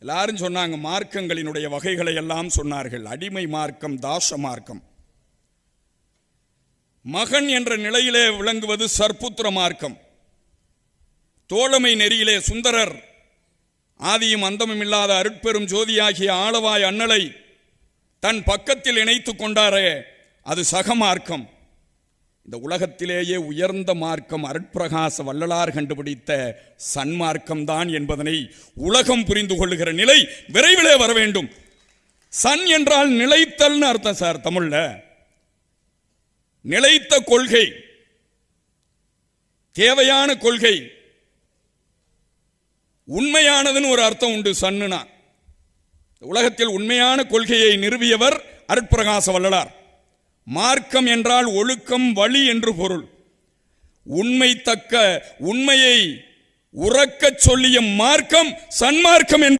எல்லாரும் சொன்னாங்க மார்க்கங்களினுடைய வகைகளை எல்லாம் சொன்னார்கள். அடிமை மார்க்கம் தாச மார்க்கம். மகன் என்ற நிலையிலே விளங்குவது சர்ப்புத்திர மார்க்கம். தோழமை நெறியிலே சுந்தரர் ஆதியும் அந்தமும் இல்லாத அருட்பெரும் ஜோதியாகிய ஆளவாய் அண்ணலை தன் பக்கத்தில் இணைத்துக் கொண்டாரே அது சகமார்க்கம் இந்த உலகத்திலேயே உயர்ந்த மார்க்கம் அருட்பிரகாச வள்ளலார் கண்டுபிடித்த சன்மார்க்கம் தான் என்பதனை உலகம் புரிந்து கொள்ளுகிற நிலை விரைவிலே வர வேண்டும். சன் என்றால் நிலைத்தல்னு அர்த்தம் சார் தமிழ்ல. நிலைத்த கொள்கை. தேவையான கொள்கை. உண்மையானதுன்னு ஒரு அர்த்தம் உண்டு சன்னுனா. உலகத்தில் உண்மையான கொள்கையை நிறுவியவர் அருட்பிரகாச வள்ளலார். மார்க்கம் என்றால் ஒழுக்கம் வழி என்று பொருள். உண்மை தக்க உண்மையை உறக்கச் சொல்லிய மார்க்கம் சன்மார்க்கம் என்று